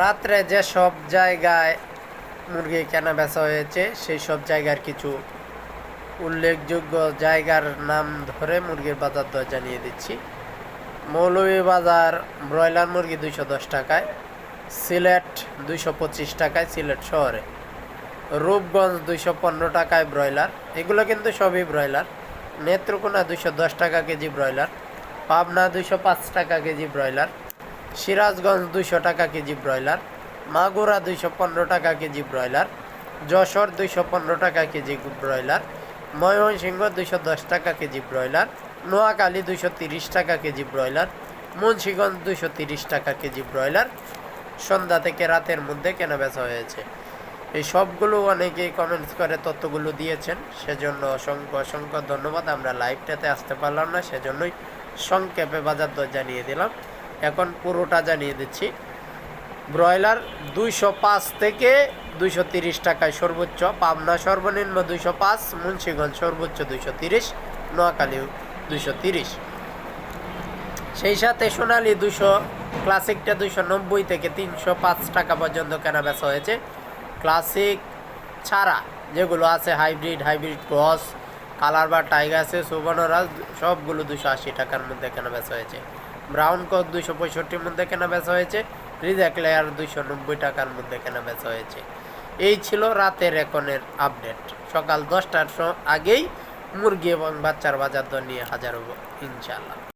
রাত্রে যে সব জায়গায় মুরগি কেনা বেচা হয়েছে, সেই সব জায়গার কিছু উল্লেখযোগ্য জায়গার নাম ধরে মুরগির বাজার দর জানিয়ে দিচ্ছি। মৌলভী বাজার ব্রয়লার মুরগি দুইশো দশ টাকায়, সিলেট দুইশো পঁচিশ টাকায়, সিলেট শহরে। রূপগঞ্জ দুইশো পনেরো টাকায় ব্রয়লার, এগুলো কিন্তু সবই ব্রয়লার। নেত্রকোনা দুইশো দশ টাকা কেজি ব্রয়লার, পাবনা দুইশো পাঁচ টাকা কেজি ব্রয়লার সিরাজগঞ্জ দুইশো টাকা কেজি ব্রয়লার, মাগুরা দুইশো পনেরো টাকা কেজি ব্রয়লার, যশোর দুইশো পনেরো টাকা কেজি ব্রয়লার, ময়মনসিংহ দুইশো দশ টাকা কেজি ব্রয়লার, নোয়াখালী দুইশো তিরিশ টাকা কেজি ব্রয়লার, মুন্সিগঞ্জ দুইশো তিরিশ টাকা কেজি ব্রয়লার। সন্ধ্যা থেকে রাতের মধ্যে কেনা বেচা হয়েছে। এই সবগুলো অনেকেই কমেন্টস করে তথ্যগুলো দিয়েছেন। সেজন্য অসংখ্য অসংখ্য ধন্যবাদ। আমরা লাইভটাতে আসতে পারলাম না, সেজন্যই সংক্ষেপে বাজার দর জানিয়ে দিলাম। এখন পুরোটা জানিয়ে দিচ্ছি। ব্রয়লার দুইশো পাঁচ থেকে দুইশো তিরিশ টাকায় সর্বোচ্চ, পাবনা সর্বনিম্ন দুইশো পাঁচ, মুন্সীগঞ্জ সর্বোচ্চ দুইশো তিরিশ, নোয়াখালী দুইশো তিরিশ। সেই সাথে সোনালি দুশো ক্লাসিকটা দুশো নব্বই থেকে তিনশো পাঁচ টাকা পর্যন্ত কেনা বেচা হয়েছে। ক্লাসিক ছাড়া যেগুলো আছে, হাইব্রিড হাইব্রিড ক্রস, কালার বা টাইগার্সে সুবর্ণরাজ সবগুলো দুশো আশি টাকার মধ্যে কেনা বেচা হয়েছে। ব্রাউন কক দুইশো পঁয়ষট্টির মধ্যে কেনা বেচা হয়েছে রিজাক লেয়ার দুইশো নব্বই টাকার মধ্যে কেনা বেচা হয়েছে। এই ছিল রাতের এখনের আপডেট। সকাল দশটার আগেই মুরগি এবং বাচ্চার বাজার দর নিয়ে হাজার হব ইনশাল্লাহ